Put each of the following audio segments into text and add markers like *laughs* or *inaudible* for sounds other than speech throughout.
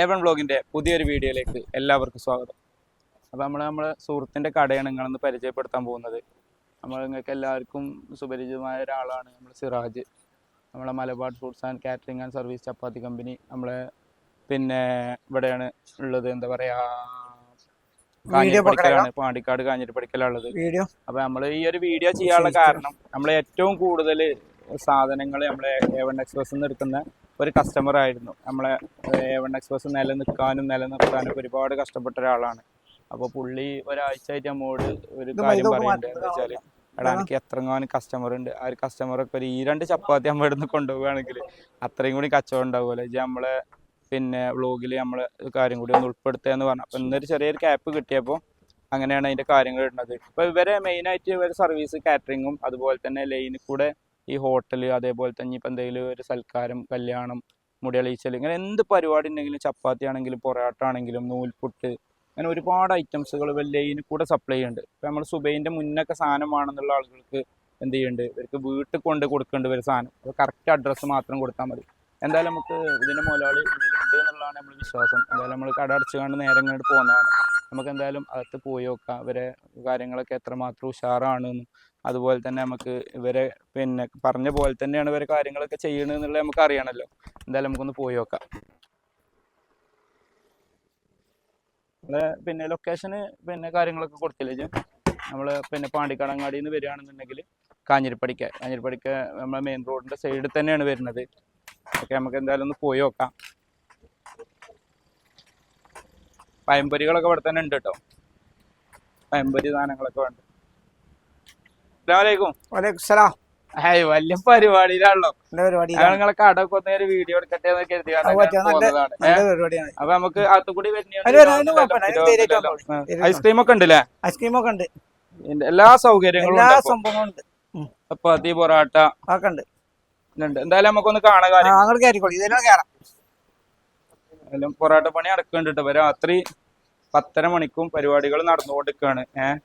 A1 ബ്ലോഗിന്റെ പുതിയൊരു വീഡിയോയിലേക്ക് എല്ലാവർക്കും സ്വാഗതം. അപ്പോൾ നമ്മൾ നമ്മളെ സുഹൃത്തിന്റെ കടയാണ് നിങ്ങളൊന്ന് പരിചയപ്പെടുത്താൻ പോകുന്നത്. നമ്മൾ നിങ്ങൾക്ക് എല്ലാവർക്കും സുപരിചിതമായ ഒരാളാണ് നമ്മൾ സിറാജ്. നമ്മളെ Malabar foods and catering and service chapati company നമ്മളെ പിന്നെ ഇവിടെയാണ് ഉള്ളത്. എന്താ പറയാ കാഞ്ഞിരപ്പടിക്കലാണ് പാണ്ടിക്കാട് കാഞ്ഞിരപ്പടിക്കലുള്ളത് വീഡിയോ? അപ്പൊ നമ്മൾ ഈ ഒരു വീഡിയോ ചെയ്യാനുള്ള കാരണം നമ്മൾ ഏറ്റവും കൂടുതൽ സാധനങ്ങൾ നമ്മളെ എ വൺ എക്സ്പ്രസ് നിന്ന് എടുക്കുന്ന ഒരു കസ്റ്റമർ ആയിരുന്നു. നമ്മളെ എ വൺ എക്സ്പ്രസ് നിലനിൽക്കാനും നിലനിർത്താനും ഒരുപാട് കഷ്ടപ്പെട്ട ഒരാളാണ് അപ്പോൾ പുള്ളി ഒരാഴ്ചയായിട്ട് നമ്മോട് ഒരു കാര്യം പറയുന്നുണ്ട് വെച്ചാൽ എടാ എനിക്ക് എത്രങ്ങാനും കസ്റ്റമർ ഉണ്ട്. ആ ഒരു കസ്റ്റമറൊക്കെ ഒരു ഈ രണ്ട് ചപ്പാത്തി നമ്മൾ ഇവിടുന്ന് കൊണ്ടുപോവുകയാണെങ്കിൽ അത്രയും കൂടി കച്ചവടം ഉണ്ടാവുമല്ലോ. ഇത് നമ്മളെ പിന്നെ വ്ളോഗിൽ നമ്മളെ കാര്യം കൂടി ഒന്ന് ഉൾപ്പെടുത്തുക എന്ന് പറഞ്ഞു. അപ്പോൾ ഇന്നൊരു ചെറിയൊരു ക്യാപ്പ് കിട്ടിയപ്പോൾ അങ്ങനെയാണ് അതിന്റെ കാര്യങ്ങൾ ഇടുന്നത്. ഇപ്പോൾ ഇവരെ മെയിനായിട്ട് ഇവരെ സർവീസ് കാറ്ററിങ്ങും അതുപോലെ തന്നെ ലൈനിൽ കൂടെ ഈ ഹോട്ടൽ അതേപോലെ തന്നെ ഇപ്പം എന്തെങ്കിലും ഒരു സൽക്കാരം കല്യാണം മുടിയളീച്ചൽ ഇങ്ങനെ എന്ത് പരിപാടി ഉണ്ടെങ്കിലും ചപ്പാത്തി ആണെങ്കിലും പൊറോട്ട ആണെങ്കിലും നൂൽപുട്ട് അങ്ങനെ ഒരുപാട് ഐറ്റംസുകൾ ലൈനിൽ കൂടെ സപ്ലൈ ചെയ്യുന്നുണ്ട്. ഇപ്പം നമ്മൾ സുബൈന്റെ മുന്നൊക്കെ സാധനം വേണമെന്നുള്ള ആളുകൾക്ക് എന്ത് ചെയ്യുന്നുണ്ട്? ഇവർക്ക് വീട്ടിൽ കൊണ്ട് കൊടുക്കേണ്ടി വരും സാധനം. കറക്റ്റ് അഡ്രസ്സ് മാത്രം കൊടുത്താൽ മതി. എന്തായാലും നമുക്ക് ഇതിന്റെ മുതലാളി ഉള്ളിലുണ്ട് എന്നുള്ളതാണ് നമ്മൾ വിശ്വാസം. എന്തായാലും നമ്മൾ കട അടച്ചുകൊണ്ട് നേരെ ഇങ്ങോട്ട് പോകുന്നതാണ്. നമുക്ക് എന്തായാലും അകത്ത് പോയി നോക്കാം. ഇവരെ കാര്യങ്ങളൊക്കെ എത്രമാത്രം ഉഷാറാണെന്നും അതുപോലെ തന്നെ നമുക്ക് ഇവരെ പിന്നെ പറഞ്ഞ പോലെ തന്നെയാണ് ഇവരെ കാര്യങ്ങളൊക്കെ ചെയ്യണമെന്നുള്ളത് നമുക്ക് അറിയണമല്ലോ എന്തായാലും നമുക്കൊന്ന് പോയി നോക്കാം. പിന്നെ ലൊക്കേഷന് പിന്നെ കാര്യങ്ങളൊക്കെ കൊടുത്തില്ലേ നമ്മൾ പിന്നെ പാണ്ടിക്കാടങ്ങാടിയിൽ വരികയാണെന്നുണ്ടെങ്കിൽ കാഞ്ഞിരപ്പടിക്ക. കാഞ്ഞിരപ്പടിക്ക നമ്മളെ മെയിൻ റോഡിന്റെ സൈഡിൽ തന്നെയാണ് വരുന്നത്. ഓക്കെ നമുക്ക് എന്തായാലും ഒന്ന് പോയി നോക്കാം. പയമ്പൊരികളൊക്കെ ഇവിടെ തന്നെ ഉണ്ട് കേട്ടോ. പയമ്പൊരി സാധനങ്ങളൊക്കെ ഉണ്ട് അസ്സലാമലൈക്കും വലൈക്കും സലാം ഹായ് വലിയ പരിപാടിയിലാണല്ലോ. നിങ്ങളെ കടക്ക് ഒന്ന് ഒരു വീഡിയോ എടുക്കട്ടെ എന്ന് കരുതി അപ്പൊ നമുക്ക് അകത്തു കൂടി അതിന് വരാം, അതിന് കുഴപ്പമില്ല. അതിന് ധൈര്യമായിട്ട് വന്നോളൂ. ഐസ്ക്രീം ഒക്കെ ഉണ്ടല്ലേ? ഐസ്ക്രീം ഒക്കെ ഉണ്ട് എല്ലാ സൗകര്യങ്ങളും എല്ലാ. സംഭവങ്ങളും ഉണ്ട്. ചപ്പാത്തി പൊറാട്ട ഒക്കെ ഉണ്ട്. എന്തായാലും നമുക്കൊന്ന് കാണാൻ കയറിക്കോളി. കയറാം എന്തായാലും പൊറാട്ട പണി അടക്കുന്നുണ്ട് കേട്ടോ രാത്രി പത്തര മണിക്കും പരിപാടികൾ നടന്നുകൊണ്ടിരിക്കുകയാണ് ഏഹ്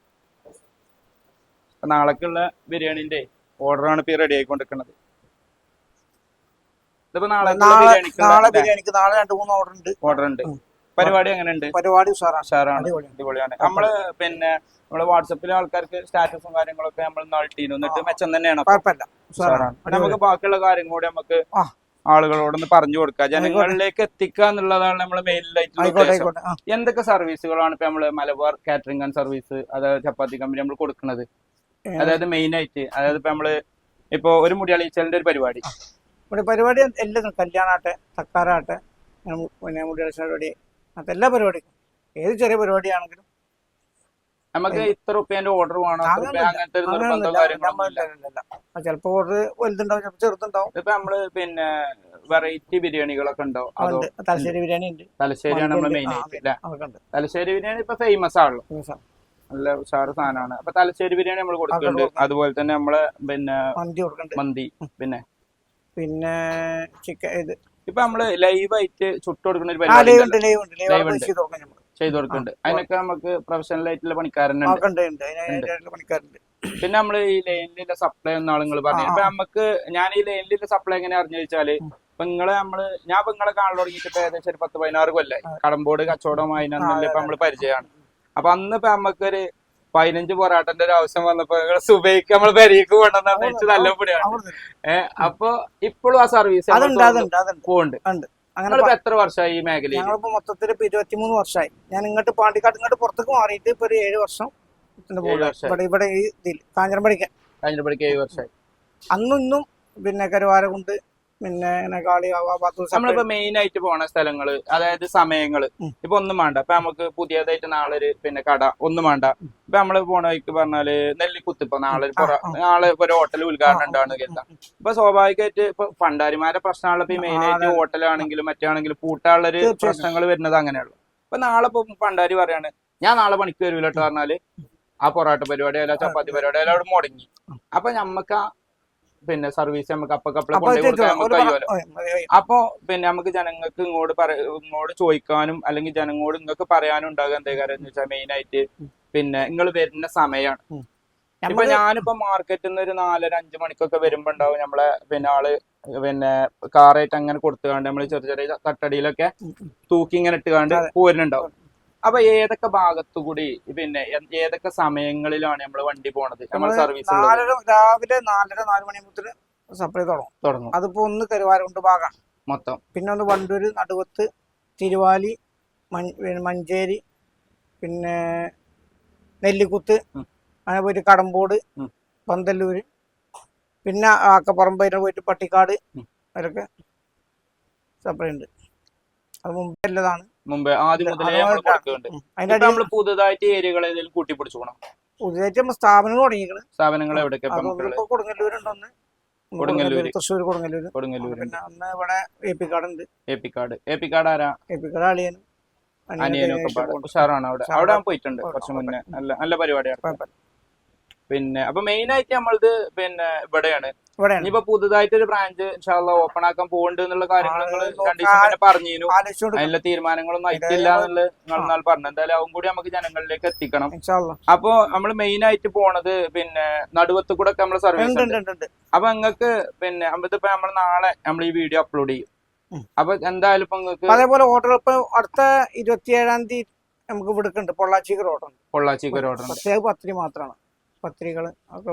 നാളേക്കുള്ള ബിരിയാണിന്റെ ഓർഡറാണ് ഇപ്പൊ റെഡി ആയിക്കൊണ്ടിരിക്കുന്നത്. ഇതിപ്പോ നാളെ നാളെ ബിരിയാണിക്ക് നാളെ രണ്ട് മൂന്ന് ഓർഡർ ഉണ്ട്. ഓർഡർ ഉണ്ട്. പരിപാടി എങ്ങനെ ഉണ്ട് പരിപാടി ഉഷാറാണ്. അടിപൊളിയാണ്. നമ്മൾ പിന്നെ നമ്മൾ വാട്സപ്പിലെ ആൾക്കാർക്ക് സ്റ്റാറ്റസും കാര്യങ്ങളൊക്കെ നമ്മൾ നൽകിയിരുന്നു എന്നിട്ട് മെച്ചം തന്നെയാണ്. കുഴപ്പമില്ല. ഉഷാറാണ്. ഉഷാറാണ്. നമുക്ക് ബാക്കിയുള്ള കാര്യം കൂടി നമുക്ക്. ആളുകളോടൊന്ന് പറഞ്ഞു കൊടുക്കുക ജനങ്ങളിലേക്ക് എത്തിക്കുക എന്നുള്ളതാണ് നമ്മളെ മെയിനായിട്ടുള്ള ആയിക്കോട്ടെ ആ. എന്തൊക്കെ സർവീസുകളാണ് ഇപ്പൊ നമ്മൾ മലബാർ കാറ്ററിംഗ് ആൻഡ് സർവീസ് അതായത് ചപ്പാത്തി കമ്പനി നമ്മൾ കൊടുക്കുന്നത്? അതായത് മെയിൻ ആയിട്ട്. അതായത് ഇപ്പൊ നമ്മൾ ഇപ്പൊ ഒരു മുടിയാളിച്ചലിന്റെ ഒരു പരിപാടി. ഇവിടെ പരിപാടി എല്ലാം കല്യാണാട്ടെ തക്കാറാട്ടെ പിന്നെ പരിപാടി എല്ലാ പരിപാടിക്കും ഏത് ചെറിയ പരിപാടിയാണെങ്കിലും. നമുക്ക് ഇത്ര റുപ്യന്റെ ഓർഡർ വേണം? അങ്ങനത്തെ ചിലപ്പോ ഓർഡർ വലുതുണ്ടാവും ചിലപ്പോ ചെറുതുണ്ടാവും. ഇപ്പൊ നമ്മൾ പിന്നെ വെറൈറ്റി ബിരിയാണികളൊക്കെ ഉണ്ടോ. തലശ്ശേരി ബിരിയാണി ഉണ്ട്. തലശ്ശേരിയാണ് നമ്മൾ മെയിൻ ആയിട്ട് തലശ്ശേരി ബിരിയാണി ഇപ്പൊ ഫേമസ് ആണല്ലോ. നല്ല ഉഷാറ് സാധനമാണ്. അപ്പൊ തലശ്ശേരി ബിരിയാണി നമ്മൾ കൊടുക്കുന്നുണ്ട്. കൊടുക്കുന്നുണ്ട്. അതുപോലെ തന്നെ നമ്മൾ പിന്നെ മന്തി കൊടുക്കുന്നുണ്ട്. മന്തി പിന്നെ? പിന്നെ ചിക്കൻ ഇത് ഇപ്പൊ നമ്മൾ ലൈവായിട്ട് ചുട്ട് കൊടുക്കുന്ന ഒരു പരിപാടി ലൈവ് ഉണ്ട് ലൈവ് ഉണ്ട് ലൈവ് ഉണ്ട്. ചെയ്ത് കൊടുക്കാം നമ്മൾ ചെയ്തു കൊടുക്കുന്നുണ്ട്. അതിനൊക്കെ നമുക്ക് പ്രൊഫഷണൽ ആയിട്ടുള്ള പണിക്കാരനുണ്ട് ഉണ്ട്. ഉണ്ട് അതിന് അതിനായിട്ടുള്ള പണിക്കാരുണ്ട്. പിന്നെ നമ്മൾ ഈ ലൈനിലെ സപ്ലൈ എന്ന ആളുകൾ പറഞ്ഞു. ആ, ഇപ്പൊ നമുക്ക് ഞാൻ ഈ ലൈനിലെ സപ്ലൈ എങ്ങനെ അറിഞ്ഞു വെച്ചാൽ ഇപ്പൊ നിങ്ങളെ നമ്മൾ ഞാൻ ഇപ്പൊ നിങ്ങളെ കാണാൻ തുടങ്ങിയിട്ട് ഇപ്പൊ ഏകദേശം ഒരു പത്ത് പതിനാറ് കൊല്ലായി. കടമ്പോട് കച്ചവടമായി ആ, ഇപ്പൊ നമ്മൾ പരിചയമാണ്. അപ്പൊ അന്ന് ഇപ്പൊ നമുക്കൊരു പതിനഞ്ച് പൊറാട്ടന്റെ ഒരു ആവശ്യം വന്നപ്പോ നിങ്ങളെ സുബൈക്ക് നമ്മൾ പെരീക്ക് കൊണ്ടുവന്നു വെച്ച് നല്ല പൊടിയാണ്. ഏഹ് അപ്പൊ ഇപ്പോഴും ആ സർവീസ് പോകുന്നുണ്ട് അങ്ങനെ എത്ര വർഷമായി ഈ മേഖല ഞങ്ങളിപ്പോ മൊത്തത്തിൽ ഇപ്പൊ ഇരുപത്തിമൂന്ന് വർഷമായി. ഞാൻ ഇങ്ങോട്ട് പാണ്ടിക്കാട് ഇങ്ങോട്ട് പുറത്തേക്ക് മാറിയിട്ട് ഇപ്പൊ ഒരു ഏഴ് വർഷം. ഇവിടെ ഇവിടെ ഈ കാഞ്ഞിരമ്പടിക്ക് ഏഴ് വർഷമായി. അന്നും ഇന്നും പിന്നെ കരുവാരകുണ്ട് പിന്നെ ഇങ്ങനെ കാളി നമ്മളിപ്പോ മെയിൻ ആയിട്ട് പോണ സ്ഥലങ്ങൾ അതായത് സമയങ്ങൾ. ഇപ്പൊ ഒന്നും വേണ്ട. ഇപ്പൊ നമുക്ക് പുതിയതായിട്ട് നാളെ ഒരു പിന്നെ കട ഒന്നും വേണ്ട. ഇപ്പൊ നമ്മൾ പോണ വഴിക്ക് പറഞ്ഞാൽ നെല്ലിക്കുത്ത് ഇപ്പൊ നാളെ. നാളെ ഇപ്പൊ ഒരു ഹോട്ടൽ ഉദ്ഘാടനം ആ. കേട്ടാ ഇപ്പൊ സ്വാഭാവികമായിട്ട് ഇപ്പൊ പണ്ടാരിമാരെ പ്രശ്നമുള്ള ഇപ്പൊ മെയിൻ ആയിട്ട്. ഹോട്ടലാണെങ്കിലും മറ്റാണെങ്കിലും പൂട്ടാനുള്ള ഒരു പ്രശ്നങ്ങൾ വരുന്നത് അങ്ങനെയുള്ളു ഇപ്പൊ നാളെ ഇപ്പൊ പണ്ടാരി പറയാണ് ഞാൻ നാളെ പണിക്ക് വരൂലോട്ടോ പറഞ്ഞാൽ ആ പൊറോട്ട പരിപാടി അല്ല ചപ്പാത്തി പരിപാടി അല്ല അവിടെ മുടങ്ങി. അപ്പൊ നമ്മക്ക് ആ പിന്നെ സർവീസ് നമുക്ക് അപ്പക്കപ്പളെ അപ്പൊ കൊണ്ടുപോയി കൊടുക്കാൻ ഒരു നമുക്ക് പറ- കഴിയുമല്ലോ. അപ്പോ പിന്നെ നമുക്ക് ജനങ്ങൾക്ക് ഇങ്ങോട്ട് പറ ഇങ്ങോട്ട് ചോദിക്കാനും അല്ലെങ്കിൽ ജനങ്ങളോട് ഇങ്ങക്ക് പറയാനും ഉണ്ടാകുക എന്താ കാര്യം എന്ന് വെച്ചാൽ മെയിൻ ആയിട്ട് പിന്നെ നിങ്ങൾ വരുന്ന സമയമാണ്. ഇപ്പൊ ഞാനിപ്പോ മാർക്കറ്റിൽ നിന്ന് ഒരു നാലര അഞ്ചു മണിക്കൊക്കെ വരുമ്പോ ഉണ്ടാവും നമ്മളെ പിന്നെ ആൾ പിന്നെ കാറായിട്ട് അങ്ങനെ കൊടുത്തുകൊണ്ട് നമ്മൾ ചെറിയ ചെറിയ തട്ടടിയിലൊക്കെ. തൂക്കി ഇങ്ങനെ ഇട്ടുകാണ്ട്. പോരുന്നുണ്ടാവും അപ്പൊ ഏതൊക്കെ ഭാഗത്തു കൂടി പിന്നെ ഏതൊക്കെ സമയങ്ങളിലാണ് നമ്മൾ വണ്ടി പോണത്? നമ്മൾ സർവീസ് നാലര രാവിലെ നാലര നാല് മണിയാകുമ്പോൾ സപ്ലൈ തുടങ്ങും. തുടങ്ങും. അതിപ്പോ ഒന്ന് കരുവാരുണ്ട് ഭാഗം മൊത്തം. പിന്നെ ഒന്ന് വണ്ടൂര് നടുവത്ത് തിരുവാലി മഞ്ചേരി പിന്നെ നെല്ലിക്കുത്ത്. അങ്ങനെ പോയിട്ട് കടമ്പോട്. പന്തല്ലൂര് പിന്നെ ആക്കപ്പറമ്പ് അതിനെ പോയിട്ട് പട്ടിക്കാട്. അവരൊക്കെ സപ്ലൈ ഉണ്ട്. അത് മുമ്പേ ഉള്ളതാണ്. മുമ്പേ ആദ്യം മുതലേ നമ്മൾ. കൊടുക്കുന്നുണ്ട് ഇപ്പൊ നമ്മൾ പുതുതായിട്ട് ഏരിയകൾ ഏതെങ്കിലും കൂട്ടിപ്പിടിച്ചു പോകണം. പുതിയതായിട്ട് നമ്മൾ സ്ഥാപനങ്ങൾ തുടങ്ങിയത് സ്ഥാപനങ്ങൾ എവിടെയൊക്കെ കൊടുങ്ങല്ലൂരുണ്ടൊന്ന്. കൊടുങ്ങല്ലൂര്. തൃശ്ശൂർ കൊടുങ്ങല്ലൂര്. കൊടുങ്ങല്ലൂരുണ്ട് പിന്നെ അന്ന് ഇവിടെ ഏപ്പിക്കാട് ഏപ്പിക്കാട് ആരാ? ഏപ്പിക്കാട് അളിയനും. അനിയനും ഒക്കെ ഉഷാറാണ് അവിടെ? അവിടെ പോയിട്ടുണ്ട് കുറച്ച് മുന്നേ. നല്ല നല്ല പരിപാടിയാണ്. പിന്നെ അപ്പൊ മെയിൻ ആയിട്ട് നമ്മളത് പിന്നെ ഇവിടെയാണ്. ഇനിയിപ്പോ പുതുതായിട്ട് ഒരു ബ്രാഞ്ച് ഇൻഷാല്ല ഓപ്പൺ ആക്കാൻ പോകുന്നുണ്ട് എന്നുള്ള കാര്യങ്ങൾ കണ്ടീഷൻ ആ, പറഞ്ഞു പറഞ്ഞിരുന്നു. അതിനുള്ള തീരുമാനങ്ങളൊന്നും ആയിട്ടില്ല എന്നുള്ളത് നിങ്ങൾ എന്നാൽ പറഞ്ഞു എന്തായാലും അതും കൂടി നമുക്ക് ജനങ്ങളിലേക്ക് എത്തിക്കണം. അപ്പൊ നമ്മൾ മെയിൻ ആയിട്ട് പോണത് പിന്നെ നടുവത്ത് കൂടെ ഒക്കെ നമ്മൾ സർവീസ് ഉണ്ട് അപ്പൊ നിങ്ങൾക്ക് പിന്നെ ഇതിപ്പോ നമ്മൾ നാളെ നമ്മൾ ഈ വീഡിയോ അപ്ലോഡ് ചെയ്യും. അപ്പൊ എന്തായാലും ഇപ്പൊ നിങ്ങൾക്ക് അതേപോലെ ഓർഡർ ഇപ്പൊ അടുത്ത ഇരുപത്തിയേഴാം തീയതി നമുക്ക് വിടുക്കുന്നുണ്ട് പൊള്ളാച്ചിക്ക് ഓർഡർ ഉണ്ട്. പൊള്ളാച്ചിക്ക് ഓർഡർ പ്രത്യേക പത്തിരി മാത്രമാണ്. പത്തിരികൾ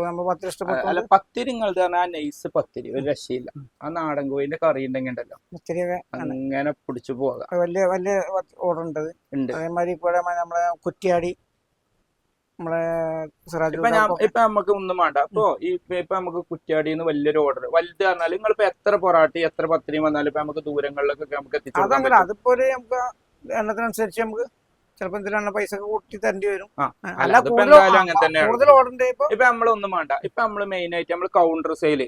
നമ്മൾ പത്തിരി അല്ല ഇഷ്ടപ്പെട്ടു പത്തിരി നിങ്ങളത് പറഞ്ഞാൽ ആ നൈസ് പത്തിരി ഒരു രക്ഷയില്ല. ആ നാടൻ കോഴിന്റെ കറി ഉണ്ടെങ്കിൽ ഉണ്ടല്ലോ. പത്തിരിയൊക്കെ അങ്ങനെ പിടിച്ചു പോകാം. വലിയ വലിയ ഓർഡർ ഉണ്ട്. ഉണ്ട്. അതേമാതിരി ഇപ്പോഴെ നമ്മളെ കുറ്റിയാടി നമ്മളെ ഇപ്പൊ ഇപ്പൊ നമുക്ക് ഒന്നും വേണ്ട. അപ്പൊ ഇപ്പൊ- നമുക്ക് കുറ്റ്യാടിന്ന് വലിയൊരു ഓർഡർ. വലുത് പറഞ്ഞാൽ ഇപ്പൊ എത്ര പൊറാട്ടി എത്ര പത്തിരി വന്നാലും ഇപ്പൊ നമുക്ക് ദൂരങ്ങളിലൊക്കെ നമുക്ക് എത്തിച്ചു അതങ്ങനെ. അതിപ്പോ ഒരു നമുക്ക് എണ്ണത്തിനനുസരിച്ച് നമുക്ക് ചിലപ്പോ എന്തിനാണ് പൈസ കൂട്ടി തരേണ്ടി വരും. അല്ല, കൂടുതൽ ഓർഡർ ഇപ്പൊ? നമ്മളൊന്നും വേണ്ട. ഇപ്പൊ നമ്മൾ മെയിൻ ആയിട്ട് നമ്മൾ കൗണ്ടർ സെയിൽ.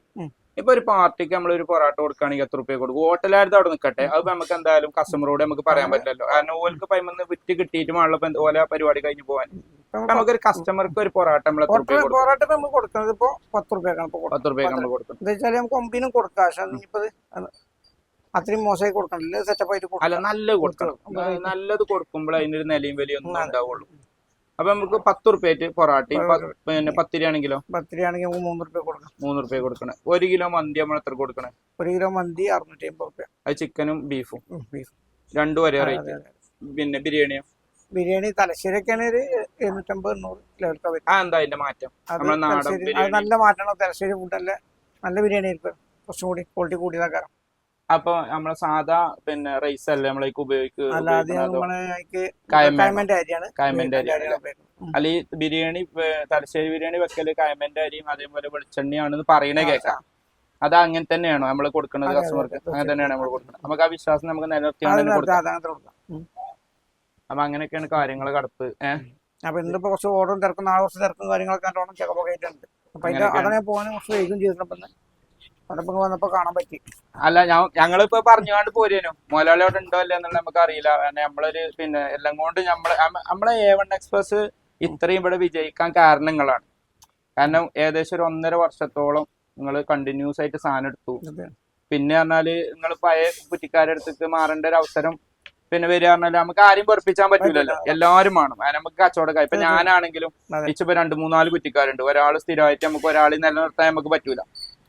ഇപ്പൊ ഒരു പാർട്ടിക്ക് നമ്മൾ ഒരു പൊറാട്ട കൊടുക്കുകയാണെങ്കിൽ എത്ര റുപ്യ കൊടുക്കും? ഹോട്ടലായിരുന്നു അവിടെ നിൽക്കട്ടെ അത് നമുക്ക് എന്തായാലും കസ്റ്റമറോട് നമുക്ക് പറയാൻ പറ്റില്ലല്ലോ. കാരണം ഓർക്ക് പൈമെന്ന് വിറ്റ് കിട്ടിയിട്ട് വേണമല്ലോ ഓല പരിപാടി കഴിഞ്ഞ് പോകാൻ നമുക്കൊരു കസ്റ്റമർക്ക് ഒരു പൊറാട്ട നമ്മൾ പൊറാട്ട നമ്മൾ കൊടുക്കുന്നത് ഇപ്പൊ പത്ത് റുപ്യക്കാണ് കൊടുക്കുന്നത് പത്ത് റുപ്യ നമ്മൾ കൊടുക്കും. എന്താ വെച്ചാൽ നമുക്ക് ഒമ്പതിനും കൊടുക്കാം. പക്ഷെ ഇനിയിപ്പോ ഇത് അത്രയും മോശമായി കൊടുക്കണം. സെറ്റപ്പ് ആയിട്ട് അല്ല നല്ല നല്ലത് കൊടുക്കണം. കൊടുക്കണം. നല്ലത് കൊടുക്കുമ്പോൾ അതിനൊരു നിലയും വലിയ ഒന്നും ഉണ്ടാവുള്ളൂ. അപ്പൊ നമുക്ക് പത്ത് റുപ്യായിട്ട് പൊറാട്ടയും പിന്നെ പത്തിരി ആണെങ്കിലോ പത്തിരി ആണെങ്കിൽ നമുക്ക് മൂന്ന് റുപ്യ കൊടുക്കണം. മൂന്ന് റുപ്യ കൊടുക്കണം. ഒരു കിലോ മന്തി നമ്മൾ എത്ര കൊടുക്കണേ? ഒരു കിലോ മന്തി അറുന്നൂറ്റി അമ്പത് റുപ്യ അത് ചിക്കനും ബീഫും. രണ്ടു വരെ രണ്ടും ഒരേ റേറ്റ്. പിന്നെ ബിരിയാണിയോ? ബിരിയാണി തലശ്ശേരിയൊക്കെയാണ് ഒരു എഴുന്നൂറ്റമ്പത് എണ്ണൂറ് ലെവലൊക്കെ വരും ആ എന്താ അതിന്റെ മാറ്റം. നല്ല മാറ്റമാണ് തലശ്ശേരി ഫുഡല്ല നല്ല ബിരിയാണി ആയിരിക്കും. കുറച്ചും കൂടി ക്വാളിറ്റി കൂടിയതാക്കാരം. അപ്പൊ നമ്മളെ സാധാ പിന്നെ റൈസ് അല്ലേ നമ്മളേക്ക് ഉപയോഗിക്കുന്നത്. അല്ല ഈ ബിരിയാണി തലശ്ശേരി ബിരിയാണി വെക്കൽ കായമന്റെ അരിയും അതേപോലെ വെളിച്ചെണ്ണയാണെന്ന് പറയണേ കേൾക്കാം അത് അങ്ങനെ തന്നെയാണോ നമ്മൾ കൊടുക്കുന്നത് കസ്റ്റമർക്ക് അങ്ങനെ തന്നെയാണ് നമ്മൾ കൊടുക്കുന്നത്? നമുക്ക് ആ വിശ്വാസം നമുക്ക് നിലനിർത്തിയാണ് അപ്പൊ അങ്ങനെയൊക്കെയാണ് കാര്യങ്ങൾ കടപ്പ്. ഏഹ് അപ്പൊ ഇന്നിപ്പോ കുറച്ച് ഓർഡറും തിരക്കും നാളെ കുറച്ച് തിരക്കും കാര്യങ്ങളൊക്കെ ആയിട്ടുണ്ട്. അപ്പൊ അതിന്റെ പോകാൻ കുറച്ച് വൈകും ചെയ്തിട്ടുണ്ട് അതപ്പോ വന്നപ്പോ കാണാൻ പറ്റി. അല്ല ഞാൻ ഞങ്ങളിപ്പോ പറഞ്ഞുകൊണ്ട് പോരേനു. മുതലാളി അവിടെ ഉണ്ടോ അല്ലേ എന്നുള്ള നമുക്ക് അറിയില്ല കാരണം നമ്മളൊരു പിന്നെ എല്ലാം കൊണ്ട് നമ്മളെ നമ്മ- നമ്മളെ എ വൺ എക്സ്പ്രസ് ഇത്രയും ഇവിടെ വിജയിക്കാൻ കാരണങ്ങളാണ്. കാരണം ഏകദേശം ഒരു ഒന്നര വർഷത്തോളം നിങ്ങൾ കണ്ടിന്യൂസ് ആയിട്ട് സാധനം എടുത്തു. പിന്നെ പറഞ്ഞാൽ നിങ്ങൾ പഴയ കുറ്റിക്കാരുടെ അടുത്തേക്ക് മാറേണ്ട ഒരു അവസരം പിന്നെ വരിക പറഞ്ഞാൽ നമുക്ക് ആരും പൊറപ്പിച്ചാൻ പറ്റില്ലല്ലോ എല്ലാവരും വേണം. അതിന് നമുക്ക് കച്ചവടക്കാർ ഇപ്പൊ. ഞാനാണെങ്കിലും. ഇച്ചിപ്പോ രണ്ട് മൂന്നാൽ കുറ്റിക്കാരുണ്ട്. ഒരാൾ സ്ഥിരമായിട്ട് നമുക്ക് ഒരാളെ നിലനിർത്താൻ നമുക്ക് പറ്റൂല.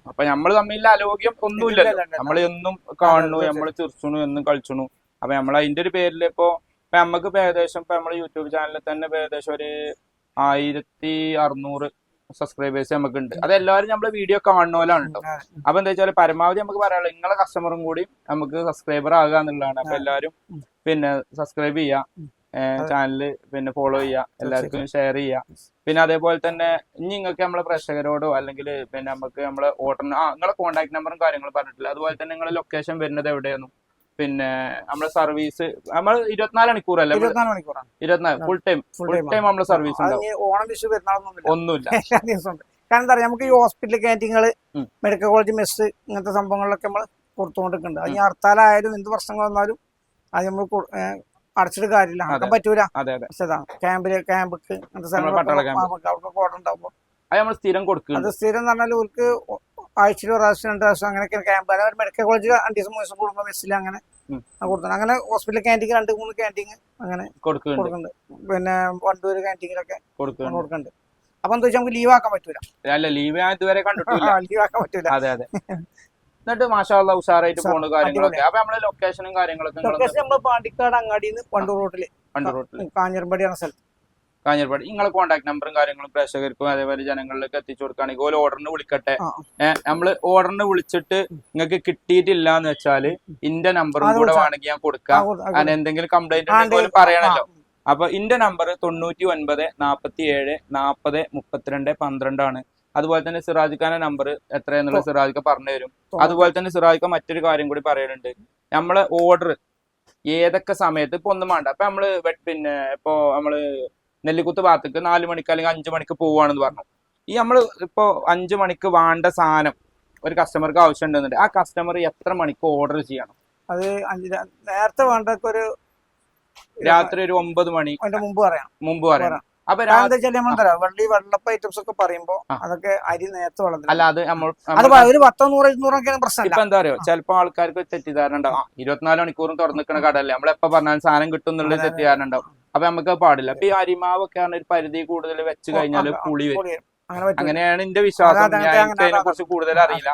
അപ്പൊ നമ്മൾ തമ്മിലുള്ള അലോഗ്യം ഒന്നുമില്ലല്ലോ. നമ്മൾ എന്നും കാണുന്നു നമ്മൾ ചിരിച്ചണു എന്നും കളിച്ചണു. അപ്പൊ നമ്മൾ അതിന്റെ ഒരു പേരിൽ ഇപ്പൊ ഇപ്പൊ നമുക്ക് ഇപ്പൊ ഏകദേശം ഇപ്പൊ നമ്മൾ യൂട്യൂബ് ചാനലിൽ തന്നെ ഇപ്പൊ ഏകദേശം ഒരു ആയിരത്തി അറുന്നൂറ് സബ്സ്ക്രൈബേഴ്സ് നമുക്കുണ്ട് അത് എല്ലാവരും നമ്മളെ വീഡിയോ കാണുന്നവരാണ് കേട്ടോ അപ്പൊ എന്താ വെച്ചാൽ പരമാവധി നമുക്ക് പറയാനുള്ളത് നിങ്ങളെ കസ്റ്റമറും കൂടി നമുക്ക് സബ്സ്ക്രൈബർ ആകുക എന്നുള്ളതാണ് അപ്പൊ. എല്ലാവരും പിന്നെ സബ്സ്ക്രൈബ് ചെയ്യുക ഉം. ചാനൽ പിന്നെ ഫോളോ ചെയ്യുക എല്ലാവർക്കും ഷെയർ ചെയ്യുക പിന്നെ അതേപോലെ തന്നെ ഇനി നിങ്ങൾക്ക് നമ്മളെ പ്രേക്ഷകരോടോ അല്ലെങ്കിൽ പിന്നെ നമുക്ക് നമ്മളെ ഓർഡർ ആ നിങ്ങളെ കോൺടാക്ട് നമ്പറും കാര്യങ്ങളും പറഞ്ഞിട്ടില്ല. അതുപോലെ തന്നെ നിങ്ങളെ ലൊക്കേഷൻ വരുന്നത് എവിടെയായിരുന്നു പിന്നെ നമ്മളെ സർവീസ് നമ്മൾ ഇരുപത്തിനാല് മണിക്കൂറല്ലേ നമ്മൾ ഇരുപത്തിനാല് മണിക്കൂറാണ് ഇരുപത്തിനാല് ഫുൾ ടൈം ഫുൾ ടൈം നമ്മുടെ സർവീസ് ഓണം വിഷു ഒന്നുമില്ല. *laughs* കാരണം എന്താ നമുക്ക് ഈ ഹോസ്പിറ്റൽ ക്യാന്റീനുകൾ മെഡിക്കൽ കോളേജ് മെസ്സ് ഇങ്ങനത്തെ സംഭവങ്ങളിലൊക്കെ നമ്മൾ കൊടുത്തുകൊണ്ടിരിക്കുന്നുണ്ട്. അത് ഹർത്താലായാലും എന്ത് പ്രശ്നങ്ങൾ വന്നാലും അത് നമ്മൾ അടച്ചിട്ട് കാര്യമില്ല. അതെ. ആക്കാൻ പറ്റൂല ക്യാമ്പിൽ ക്യാമ്പക്ക് അത് നമ്മൾ സ്ഥിരം കൊടുക്കും അത് സ്ഥിരം എന്ന് പറഞ്ഞാൽ ഓർക്ക് ആഴ്ചയിൽ ഒരു പ്രാവശ്യം രണ്ട് പ്രാവശ്യം അങ്ങനെയൊക്കെ ക്യാമ്പ്. അതായത് മെഡിക്കൽ കോളേജ് രണ്ട് ദിവസം മൂന്ന് ദിവസം കൂടുമ്പോൾ മെസ്സിൽ അങ്ങനെ ഉം. കൊടുക്കുന്നത് അങ്ങനെ ഹോസ്പിറ്റൽ ക്യാന്റീൻ രണ്ട് മൂന്ന് ക്യാന്റീൻ അങ്ങനെ കൊടുക്കുന്നുണ്ട്. പിന്നെ വണ്ടൂര് ക്യാന്റീനിലൊക്കെ കൊടുക്കുന്നുണ്ട്. കൊടുക്കുന്നുണ്ട്. അപ്പൊ എന്താ വെച്ചാൽ നമുക്ക് ലീവ് ആക്കാൻ പറ്റൂല. അല്ല ലീവ് ഞാൻ ഇതുവരെ കണ്ടിട്ടില്ല. ലീവ് ആക്കാൻ പറ്റൂല. അതെ അതെ. *laughs* എന്നിട്ട് മാഷാള്ള ഉഷാറായിട്ട്. പോണ കാര്യങ്ങളൊക്കെ. അപ്പൊ നമ്മൾ ലൊക്കേഷനും കാര്യങ്ങളൊക്കെ ലൊക്കേഷൻ നമ്മൾ പാണ്ടിക്കാട് അങ്ങാടിന്ന് പണ്ടൂർ റോട്ടിൽ. പണ്ടൂർ റോട്ടിൽ. കാഞ്ഞിരമ്പടിയാണ് സ്ഥലം കാഞ്ഞിരപ്പാട് നിങ്ങളെ കോൺടാക്ട് നമ്പറും കാര്യങ്ങളും പ്രേക്ഷകർക്കും അതേപോലെ ജനങ്ങളിലേക്ക് എത്തിച്ചു കൊടുക്കുകയാണെങ്കിൽ ഓരോ ഓർഡറിന് വിളിക്കട്ടെ. നമ്മൾ ഓർഡറിന് വിളിച്ചിട്ട് നിങ്ങൾക്ക് കിട്ടിയിട്ടില്ല എന്ന് വെച്ചാൽ ഇന്റെ നമ്പറും കൂടെ. വേണമെങ്കിൽ ഞാൻ കൊടുക്കാം. കാരണം എന്തെങ്കിലും കംപ്ലൈന്റ് ഉണ്ടെങ്കിൽ ഉണ്ട്. പറയണല്ലോ. അപ്പൊ ഇന്റെ നമ്പർ തൊണ്ണൂറ്റി ഒൻപത് നാപ്പത്തി ഏഴ് നാപ്പത് മുപ്പത്തിരണ്ട് പന്ത്രണ്ടാണ്. അതുപോലെ തന്നെ സിറാജ് ഖാന്റെ നമ്പർ എത്രയെന്നുള്ള സിറാജ് ഖാൻ പറഞ്ഞു തരും. അതുപോലെ തന്നെ സിറാജ് ഖാൻ മറ്റൊരു കാര്യം കൂടി പറയുന്നുണ്ട്. നമ്മളെ ഓർഡർ ഏതൊക്കെ സമയത്ത് ഇപ്പൊ ഒന്നും വേണ്ട. അപ്പൊ നമ്മൾ പിന്നെ ഇപ്പൊ നമ്മൾ നെല്ലിക്കുത്ത് ഭാഗത്തേക്ക് നാല് മണിക്ക് അല്ലെങ്കിൽ അഞ്ചു മണിക്ക് പോവാണെന്ന് പറഞ്ഞു. ഈ നമ്മൾ ഇപ്പൊ അഞ്ചു മണിക്ക് വേണ്ട സാധനം ഒരു കസ്റ്റമർക്ക് ആവശ്യം ഉണ്ടെന്നുണ്ട് ആ കസ്റ്റമർ എത്ര മണിക്ക് ഓർഡർ ചെയ്യണം? അത് നേരത്തെ വേണ്ടൊക്കെ ഒരു രാത്രി ഒരു ഒമ്പത് മണി മുമ്പ് പറയാം മുമ്പ് പറയണം. അപ്പൊ എന്താ വെച്ചാൽ വെള്ളി വെള്ളപ്പ ഐറ്റംസ് ഒക്കെ പറയുമ്പോ. അതൊക്കെ അരി നേരത്തെ വെള്ളത്തിൽ അല്ല അത് നമ്മൾ അത് പ- ഒരു പത്തോ നൂറോ ഇരുന്നൂറൊക്കെയാണ് പ്രശ്നമില്ല ഇപ്പൊ എന്താ പറയുക ചിലപ്പോ ആൾക്കാർക്ക് തെറ്റിദ്ധാരണ ഉണ്ടാവും. ഇരുപത്തിനാല് മണിക്കൂറും തുറന്നു നിൽക്കുന്ന കടല്ലേ നമ്മളെപ്പോ പറഞ്ഞാൽ പറഞ്ഞാലും സാധനം കിട്ടും എന്നുള്ള. തെറ്റിദ്ധാരണ ഉണ്ടാവും. അപ്പൊ നമുക്ക് പാടില്ല. അപ്പൊ ഈ അരിമാവൊക്കെ ആണ് ഒരു പരിധി കൂടുതൽ വെച്ച് കഴിഞ്ഞാൽ പുളി വരും. അങ്ങനെയാണ് എന്റെ വിശ്വാസം. അതിനെ കുറിച്ച് കൂടുതൽ അറിയില്ല.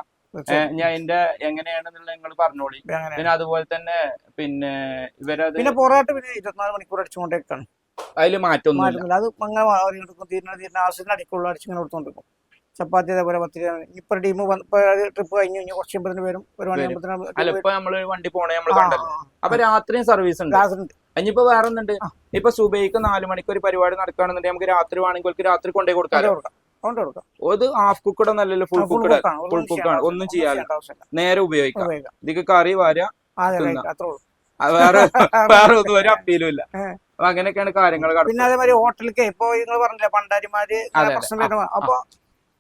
ഞാൻ എന്റെ എങ്ങനെയാണെന്നുള്ള നിങ്ങൾ പറഞ്ഞോളി. പിന്നെ അതുപോലെ തന്നെ പിന്നെ ഇവരത് പിന്നെ പൊറോട്ട പിന്നെ ഇരുപത്തിനാല് മണിക്കൂർ അടിച്ചുകൊണ്ടേക്കാണ്. അതിൽ മാറ്റൊന്നുമില്ല. അത് അങ്ങനെ തീരുന്ന തീരുന്ന ആവശ്യത്തിന് അടിക്കുള്ള അടിച്ചിങ്ങനെ കൊടുത്തോണ്ടിരിക്കും. ചപ്പാത്തി അതേപോലെ പത്തിരി ഇപ്പൊ ടീം ട്രിപ്പ് കഴിഞ്ഞു കഴിഞ്ഞാൽ കുറച്ച് കഴിയുമ്പത്തിന് വരും. ഒരു മണി നമ്മൾ വണ്ടി പോണേ നമ്മൾ കണ്ടല്ലോ. അപ്പൊ രാത്രിയും സർവീസ് ഉണ്ട്. ഇനിയിപ്പോ വേറെ ഒന്നുണ്ട്. ഇപ്പൊ സുബൈക്ക് നാലു മണിക്ക് ഒരു പരിപാടി നടക്കുകയാണെന്നുണ്ടെങ്കിൽ നമുക്ക് രാത്രി വേണമെങ്കിൽ രാത്രി കൊണ്ടേ കൊടുക്കാം അത് ഹാഫ് കുക്കഡ് ഒന്നല്ലല്ലോ ഫുൾ ഫുൾ കുക്കഡ് കുക്കാണ് cook ആണ്. ഒന്നും ചെയ്യാതെ. നേരെ ഉപയോഗിക്കാം. ഇതൊക്കെ കറി വാര *laughs* വേറെ വേറെ ഒന്നും ഒരു അപ്പീലും ഇല്ല. അപ്പൊ അങ്ങനെയൊക്കെയാണ് കാര്യങ്ങൾ പിന്നെ അതേമാതിരി ഹോട്ടലിലേക്ക് ഇപ്പൊ നിങ്ങൾ പറഞ്ഞില്ലേ പണ്ടാരിമാര്. പ്രശ്നം വരുന്നത് അപ്പൊ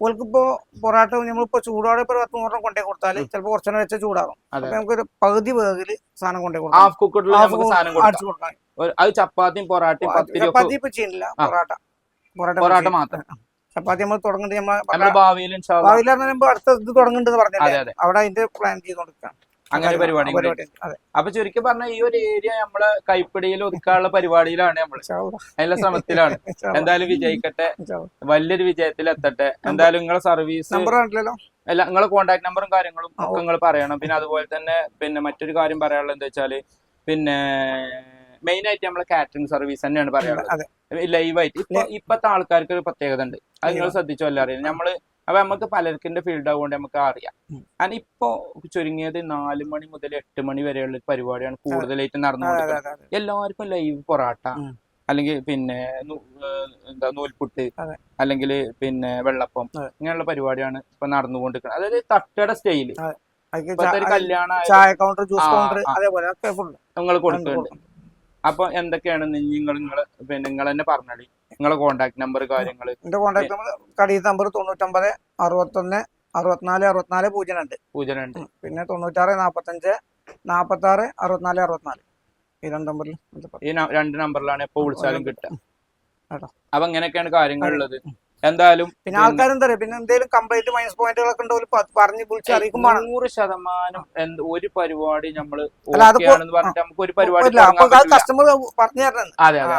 ഓൾക്കിപ്പോ പൊറാട്ട നമ്മളിപ്പോ ചൂടോടെ ഇപ്പൊ പത്ത് നൂറ് കൊണ്ടേ കൊടുത്താൽ ചിലപ്പോ കുറച്ചെണ്ണം വെച്ച ചൂടാകും അതെ. അപ്പൊ നമുക്കൊരു പകുതി വേഗിൽ സാധനം കൊണ്ടേ കൊടുക്കാം. കൊടുക്കാം. അടിച്ചു കൊടുക്കാം. അത് ചപ്പാത്തിയും പൊറാട്ടയും ചപ്പാത്തി ഇപ്പൊ ചെയ്യുന്നില്ല. പൊറാട്ട. പൊറാട്ട പൊറാട്ട മാത്രം. ചപ്പാത്തി നമ്മൾ തുടങ്ങുന്നുണ്ട് നമ്മുടെ നമ്മൾ ഭാവിയിൽ ഭാവിയിൽ പറയുമ്പോ അടുത്ത ഇത് തുടങ്ങുന്നുണ്ടെന്ന് പറഞ്ഞത് അവിടെ അതിന്റെ പ്ലാൻ ചെയ്തോണ്ടിരിക്കാം അങ്ങനെ പരിപാടി അപ്പൊ ചുരുക്കി പറഞ്ഞ ഈ ഒരു ഏരിയ നമ്മളെ കൈപ്പിടിയിൽ ഒതുക്കാനുള്ള പരിപാടിയിലാണ് നമ്മൾ. അതിന്റെ ശ്രമത്തിലാണ്. *laughs* എന്തായാലും വിജയിക്കട്ടെ. വലിയൊരു വിജയത്തിൽ എത്തട്ടെ. എന്തായാലും നിങ്ങളെ സർവീസ് നമ്പർ അല്ല നിങ്ങളെ കോണ്ടാക്ട് നമ്പറും കാര്യങ്ങളും ഒക്കെ നിങ്ങൾ പറയണം. പിന്നെ അതുപോലെ തന്നെ പിന്നെ മറ്റൊരു കാര്യം പറയാനുള്ളത് എന്താ വെച്ചാൽ പിന്നെ മെയിൻ ആയിട്ട് നമ്മളെ കാറ്ററിംഗ് സർവീസ് തന്നെയാണ് പറയാനുള്ളത്. ലൈവായിട്ട് ഇപ്പൊ ഇപ്പത്തെ ആൾക്കാർക്ക് ഒരു പ്രത്യേകത ഉണ്ട്. അത് നിങ്ങൾ. ശ്രദ്ധിച്ചോ അറിയാം നമ്മൾ അപ്പൊ നമുക്ക് പലർക്കിന്റെ ഫീൽഡ് ആവുകൊണ്ട് നമുക്ക് അറിയാം. കാരണം ഇപ്പൊ ചുരുങ്ങിയത് നാല് മണി മുതൽ എട്ട് മണി വരെയുള്ള ഒരു പരിപാടിയാണ് കൂടുതലായിട്ട് നടന്നുകൊണ്ടിരിക്കുന്നത്. എല്ലാവർക്കും ലൈവ് പൊറാട്ട അല്ലെങ്കിൽ പിന്നെ എന്താ നൂൽപുട്ട് അല്ലെങ്കിൽ പിന്നെ വെള്ളപ്പം. ഇങ്ങനെയുള്ള പരിപാടിയാണ് ഇപ്പൊ നടന്നുകൊണ്ടിരിക്കുന്നത്. അതായത് തട്ടട സ്റ്റൈൽ ചായ കൗണ്ടർ ജ്യൂസ് കൗണ്ടർ അതേപോലെ നിങ്ങൾ കൊടുക്കുന്നുണ്ട്. അപ്പൊ എന്തൊക്കെയാണ് നിങ്ങൾ നിങ്ങൾ പിന്നെ നിങ്ങൾ തന്നെ പറഞ്ഞാളി. നിങ്ങളെ കോണ്ടാക്ട് നമ്പർ കാര്യങ്ങൾ എന്റെ കോൺടാക്ട് നമ്പർ കടയിൽ നമ്പർ തൊണ്ണൂറ്റൊമ്പത് അറുപത്തൊന്ന് അറുപത്തിനാല് അറുപത്തിനാല് പൂജ്യം രണ്ട്. പൂജ്യം രണ്ട്. പിന്നെ തൊണ്ണൂറ്റാറ് നാപ്പത്തഞ്ച് നാപ്പത്തി ആറ് അറുപത്തിനാല് അറുപത്തിനാല്. ഈ രണ്ട് നമ്പറിൽ ഈ രണ്ട് നമ്പറിലാണ് എപ്പോ വിളിച്ചാലും കിട്ടുക. കേട്ടോ. അപ്പൊ അങ്ങനെയൊക്കെയാണ് കാര്യങ്ങൾ ഉള്ളത് എന്തായാലും പിന്നെ ആൾക്കാർ എന്താ പറയാ പിന്നെ എന്തെങ്കിലും കംപ്ലൈന്റ് മൈനസ് പോയിന്റുകളൊക്കെ ഉണ്ടോ പറഞ്ഞ് വിളിച്ച് അറിയിക്കുമ്പോൾ നൂറ് ശതമാനം ഒരു പരിപാടി പറഞ്ഞിട്ട് നമുക്ക് ഒരു പരിപാടി കസ്റ്റമർ പറഞ്ഞു അതെ അതെ.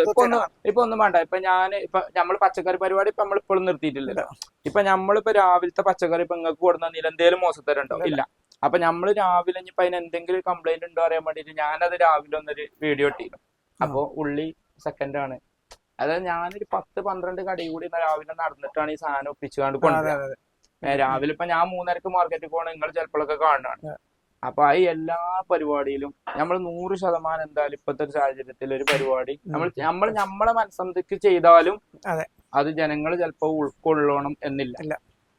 ഇപ്പൊ ഒന്ന് ഇപ്പൊ ഒന്നും വേണ്ട. ഇപ്പൊ ഞാൻ ഇപ്പൊ നമ്മൾ പച്ചക്കറി പരിപാടി ഇപ്പൊ നമ്മൾ ഇപ്പോഴും നിർത്തിയിട്ടില്ലല്ലോ. ഇപ്പൊ നമ്മളിപ്പോ രാവിലത്തെ പച്ചക്കറി ഇപ്പൊ നിങ്ങൾക്ക് കൊടുന്ന എന്തേലും മോശത്തരുണ്ടോ? ഇല്ല. അപ്പൊ നമ്മൾ രാവിലെ ഇപ്പൊ അതിന് എന്തെങ്കിലും കംപ്ലൈന്റ് ഉണ്ടോ അറിയാൻ വേണ്ടിട്ട് ഞാനത് രാവിലെ ഒന്നൊരു വീഡിയോ ഇട്ടിരുന്നു അപ്പൊ ഉള്ളി സെക്കൻഡാണ് ആണ്. അതായത് ഞാനൊരു പത്ത് പന്ത്രണ്ട് കടി കൂടി രാവിലെ നടന്നിട്ടാണ് ഈ സാധനം ഒപ്പിച്ചുകൊണ്ട് കൊണ്ടുവരുന്നത് രാവിലെ ഇപ്പൊ ഞാൻ മൂന്നരക്ക് മാർക്കറ്റിൽ പോകണം നിങ്ങൾ ചിലപ്പോഴൊക്കെ കാണുന്നതാണ്. അപ്പൊ ഈ എല്ലാ പരിപാടിയിലും നമ്മൾ നൂറ് ശതമാനം എന്തായാലും ഇപ്പത്തെ ഒരു സാഹചര്യത്തിൽ ഒരു പരിപാടി നമ്മൾ നമ്മൾ നമ്മളെ മനസ്സമ്മതിക്ക് ചെയ്താലും അതെ. ജനങ്ങൾ ചിലപ്പോ ഉൾക്കൊള്ളണം എന്നില്ല.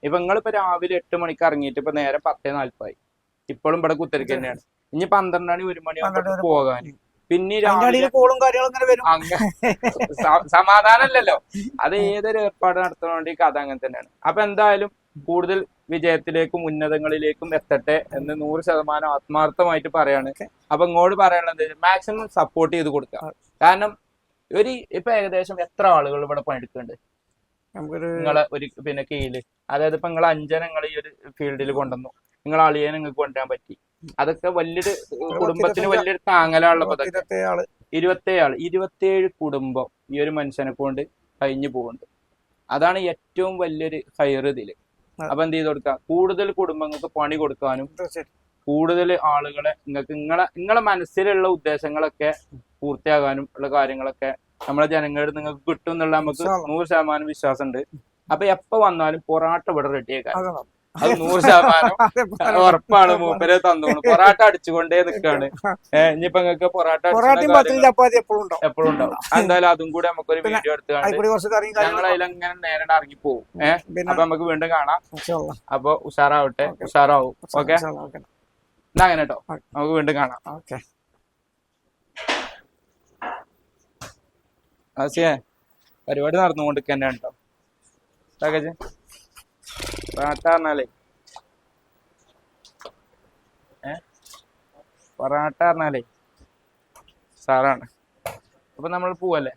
ഇപ്പൊ നിങ്ങളിപ്പോ രാവിലെ എട്ട് മണിക്ക് ഇറങ്ങിയിട്ട് ഇപ്പൊ നേരെ പത്തേ നാല്പതായി. ഇപ്പോഴും ഇവിടെ കുത്തരിക്ക് തന്നെയാണ്. ഇനി പന്ത്രണ്ട് മണി ഒരു മണി പോകാൻ പിന്നെ കോളും കാര്യങ്ങളും ഇങ്ങനെ വരും. സമാധാനമല്ലല്ലോ അത് ഏതൊരു ഏർപ്പാട് നടത്താൻ വേണ്ടി കഥ അങ്ങനെ തന്നെയാണ്. അപ്പൊ എന്തായാലും കൂടുതൽ വിജയത്തിലേക്കും ഉന്നതങ്ങളിലേക്കും എത്തട്ടെ എന്ന് നൂറ് ശതമാനം ആത്മാർത്ഥമായിട്ട് പറയാണ്. അപ്പൊ ഇങ്ങോട്ട് പറയാനുള്ളത് മാക്സിമം സപ്പോർട്ട് ചെയ്ത് കൊടുക്കുക കാരണം ഒരു ഇപ്പൊ ഏകദേശം എത്ര ആളുകൾ ഇവിടെ പണിയെടുക്കുന്നുണ്ട്? നിങ്ങളെ ഒരു പിന്നെ കീഴിൽ. അതായത് ഇപ്പൊ നിങ്ങൾ അഞ്ചന നിങ്ങൾ ഈ ഒരു ഫീൽഡിൽ കൊണ്ടുവന്നു. നിങ്ങൾ അളിയെ നിങ്ങൾക്ക് കൊണ്ടുവരാൻ പറ്റി. അതൊക്കെ വലിയൊരു കുടുംബത്തിന് വലിയൊരു താങ്ങലാണല്ലോ അതൊക്കെ. ഇരുപത്തേഴ് ആൾ ഇരുപത്തേഴ് കുടുംബം ഈ ഒരു മനുഷ്യനെ കൊണ്ട് കഴിഞ്ഞു പോകുന്നുണ്ട്. അതാണ് ഏറ്റവും വലിയൊരു ഹയർ ഇതിൽ. അപ്പൊ എന്ത് ചെയ്ത് കൊടുക്കുക കൂടുതൽ കുടുംബങ്ങൾക്ക് പണി കൊടുക്കാനും കൂടുതൽ ആളുകളെ നിങ്ങൾക്ക് നിങ്ങളെ നിങ്ങളെ മനസ്സിലുള്ള ഉദ്ദേശങ്ങളൊക്കെ പൂർത്തിയാകാനും ഉള്ള കാര്യങ്ങളൊക്കെ നമ്മളെ ജനങ്ങളുടെ നിങ്ങൾക്ക് കിട്ടും എന്നുള്ള നമുക്ക്. നൂറ് ശതമാനം വിശ്വാസമുണ്ട്. അപ്പൊ എപ്പോ വന്നാലും പൊറാട്ട ഇവിടെ റെഡിയാക്കാൻ അതെ നൂറ് ശതമാനം. ഉറപ്പാണ് മൂപ്പരെ തന്നോളൂ. പൊറാട്ട അടിച്ചുകൊണ്ടേ നിൽക്കാണ് ഇനിയിപ്പോ നിങ്ങൾക്ക് പൊറാട്ട ചപ്പാത്തി എപ്പോഴും ഉണ്ടാവും. എപ്പോഴും ഉണ്ടാവും എന്തായാലും അതും കൂടെ നമുക്കൊരു ഒരു വീഡിയോ എടുത്ത് ഞങ്ങൾ അതിലങ്ങനെ നേരെ ഇറങ്ങി പോകും ഏഹ് അപ്പൊ നമുക്ക് വീണ്ടും കാണാം. അപ്പൊ ഉഷാറാവട്ടെ. ഉഷാറാവും. ഓക്കെ? എന്നാ അങ്ങനെ കേട്ടോ. നമുക്ക് വീണ്ടും കാണാം. ഓക്കെ. ആസിയേ പരിപാടി നടന്നുകൊണ്ട് തന്നെ കേട്ടോ പൊറാട്ട പറഞ്ഞാലേ പൊറാട്ട പറഞ്ഞാലേ സാറാണ് അപ്പൊ നമ്മൾ പോവല്ലേ